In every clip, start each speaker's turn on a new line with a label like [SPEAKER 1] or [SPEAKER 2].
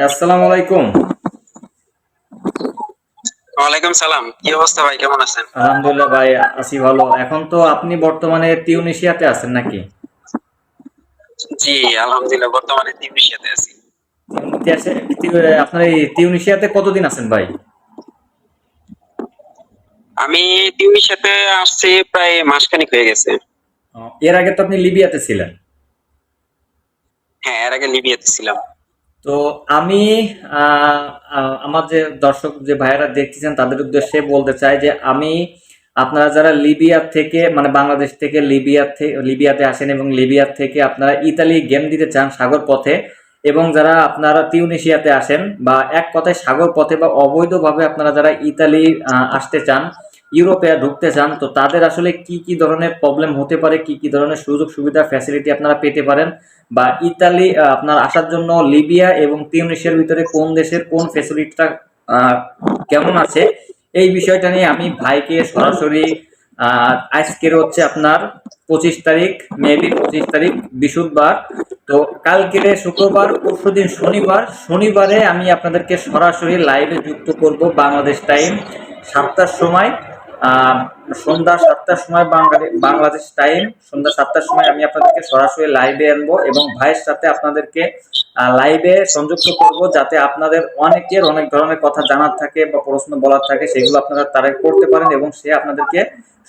[SPEAKER 1] ভাই আসসালামু আলাইকুম।
[SPEAKER 2] ওয়ালাইকুম সালাম। কি অবস্থা ভাই কেমন আছেন?
[SPEAKER 1] আলহামদুলিল্লাহ ভাই আছি ভালো। এখন তো আপনি বর্তমানে তিউনিশিয়াতে আছেন নাকি?
[SPEAKER 2] জি আলহামদুলিল্লাহ বর্তমানে তিউনিশিয়াতে আছি।
[SPEAKER 1] আপনার এই তিউনিশিয়াতে কতদিন আছেন ভাই?
[SPEAKER 2] আমি তিউনিশিয়াতে আসছি প্রায় মাসখানিক হয়ে গেছে।
[SPEAKER 1] এর আগে তো আপনি লিবিয়াতে ছিলেন।
[SPEAKER 2] হ্যাঁ এর আগে লিবিয়াতে ছিলাম।
[SPEAKER 1] তো আমি আমার যে দর্শক, যে ভাইয়েরা দেখতেছেন, তাদের উদ্দেশ্যে বলতে চাই যে আমি, আপনারা যারা লিবিয়া থেকে মানে বাংলাদেশ থেকে লিবিয়া থেকে লিবিয়াতে আসেন এবং লিবিয়া থেকে আপনারা ইতালি গেম দিতে চান সাগর পথে, এবং যারা আপনারা তিউনিশিয়াতে আসেন বা এক কথায় সাগর পথে বা অবৈধভাবে আপনারা যারা ইতালি আসতে চান ইউরোপে ঢুকতে চান, তো তাদের আসলে কি কি ধরনের প্রবলেম হতে পারে, কি কি ধরনের সুযোগ সুবিধা ফ্যাসিলিটি আপনারা পেতে পারেন? বা ইতালি আপনার আসার জন্য লিবিয়া এবং তিউনিশিয়ার ভিতরে কোন দেশের কোন ফ্যাসিলিটিটা কেমন আছে? এই বিষয়টা নিয়ে আমি ভাইকে সরাসরি আজকের হচ্ছে আপনার পঁচিশ তারিখ মেবি পঁচিশ তারিখ বৃহস্পতিবার তো কালকের শুক্রবার পরশুদিন শনিবার। শনিবারে আমি আপনাদেরকে সরাসরি লাইভে যুক্ত করব বাংলাদেশ টাইম সাতটার সময়। সন্ধ্যা সাতটার সময় বাঙালি, বাংলাদেশ টাইম সন্ধ্যা সাতটার সময় আমি আপনাদেরকে সরাসরি লাইভে আনব এবং ভাইয়ের সাথে আপনাদেরকে লাইভে সংযুক্ত করব যাতে আপনাদের অনেকের অনেক ধরনের কথা জানার থাকে বা প্রশ্ন বলার থাকে, সেগুলো আপনারা তারা করতে পারেন এবং সে আপনাদেরকে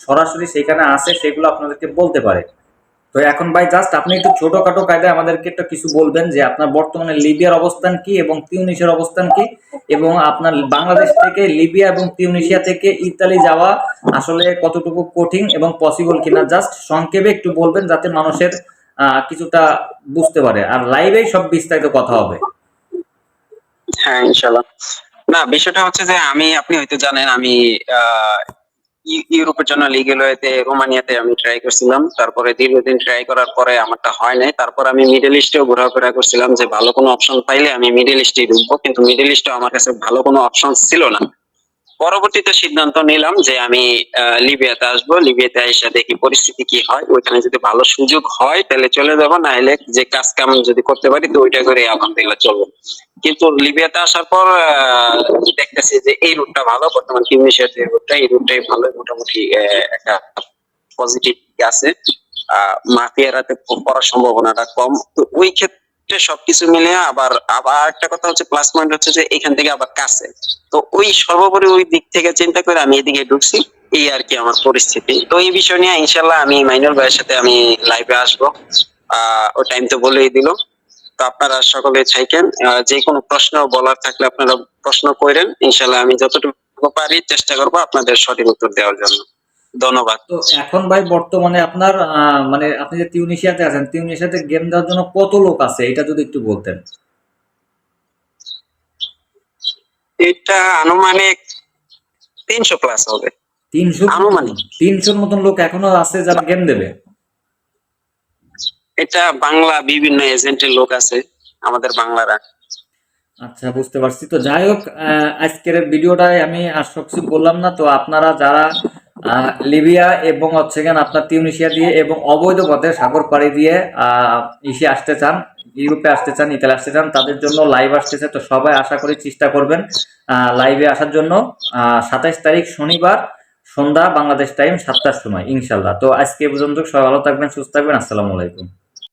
[SPEAKER 1] সরাসরি সেখানে আসে, সেগুলো আপনাদেরকে বলতে পারে। তো এখন ভাই জাস্ট আপনি একটু ছোটখাটো কায়দায় আমাদেরকে একটু কিছু বলবেন যে আপনার বর্তমানে লিবিয়ার অবস্থান কি এবং তিউনিশিয়ার অবস্থান কি? এবং আপনার বাংলাদেশ থেকে লিবিয়া এবং তিউনিশিয়া থেকে ইতালি যাওয়া আসলে কতটুকু কঠিন এবং পসিবল কিনা? জাস্ট সংক্ষেপে একটু বলবেন যাতে মানুষের কিছুটা বুঝতে পারে। আর লাইভেই সব বিস্তারিত কথা হবে।
[SPEAKER 2] হ্যাঁ ইনশাল্লাহ না, বিষয়টা হচ্ছে যে আমি, আপনি হয়তো জানেন, আমি ইউরোপের জন্য লিগেল হয়েতে রোমানিয়াতে আমি ট্রাই করছিলাম। তারপরে দীর্ঘদিন ট্রাই করার পরে আমারটা হয় নাই। তারপর আমি মিডল ইস্টেও ঘোরাফেরা করছিলাম যে ভালো কোনো অপশন পাইলে আমি মিডল ইস্টে ঢুকবো। কিন্তু মিডল ইস্টে আমার কাছে ভালো কোনো অপশন ছিল না। পরবর্তীতে সিদ্ধান্ত নিলাম যে আমি লিবিয়াতে আসব। লিবিয়াতে এসে দেখি পরিস্থিতি কি হয়। ওইখানে যদি ভালো সুযোগ হয়, তাহলে চলে যাব। না হলে যে কাজ কাম যদি করতে পারি, তো ওইটা করে আলহামদুলিল্লাহ চলবো। কিন্তু লিবিয়াতে আসার পর দেখতেছি যে এই রুটটা ভালো। বর্তমান তিউনিশিয়ার যে রুটটা এই রুটটাই ভালো। মোটামুটি একটা পজিটিভ আছে। মাফিয়ারাতে পড়ার সম্ভাবনাটা কম। তো ওই ক্ষেত্রে সবকিছু মিলে আবার আবার একটা কথা হচ্ছে প্লাস পয়েন্ট হচ্ছে যে এখান থেকে আবার কাছে। তো ওই সর্বোপরি ওই দিক থেকে চিন্তা করে আমি এদিকে ঢুকছি, এই আর কি আমার পরিস্থিতি। তো এই বিষয় নিয়ে ইনশাল্লাহ আমি মাইনুল ভাইয়ের সাথে আমি লাইভে আসব। আহ, ও টাইম তো বলেই দিল। তো আপনারা সকলে চাইকেন যে কোনো প্রশ্ন বলার থাকলে আপনারা প্রশ্ন করেন। ইনশাল্লাহ আমি যতটুকু পারি চেষ্টা করব আপনাদের সঠিক উত্তর দেওয়ার জন্য। ধন্যবাদ।
[SPEAKER 1] তো এখন ভাই বর্তমানে আপনার মানে আপনি যে তিউনিশিয়াতে আছেন তিউনিশিয়াতে গেম দেওয়ার জন্য কত লোক আছে? এটা যদি একটু বলতেন।
[SPEAKER 2] এটা আনুমানিক তিনশো প্লাস হবে।
[SPEAKER 1] তিনশো
[SPEAKER 2] আনুমানিক।
[SPEAKER 1] তিনশোর মতন লোক এখনও আছে যারা গেম দেবে?
[SPEAKER 2] এটা বাংলা বিভিন্ন এজেন্টের লোক আছে আমাদের বাংলারা।
[SPEAKER 1] আচ্ছা বুঝতে পারছি। তো যাই হোক আজকের ভিডিওটায় আমি আর সব কিছু বললাম না। তো আপনারা যারা লিবিয়া এবং হচ্ছে গেন আপনার তিউনিশিয়া দিয়ে এবং অবৈধ পথে সাগর পাড়ি দিয়ে ইসে আসতে চান, ইউরোপে আসতে চান, ইতালি আসতে চান, তাদের জন্য লাইভ আসতেছে। তো সবাই আশা করি চেষ্টা করবেন লাইভে আসার জন্য। সাতাইশ তারিখ শনিবার সন্ধ্যা বাংলাদেশ টাইম সাতটার সময় ইনশাল্লাহ তো আজকে পর্যন্ত সবাই ভালো থাকবেন, সুস্থ থাকবেন। আসসালামু আলাইকুম।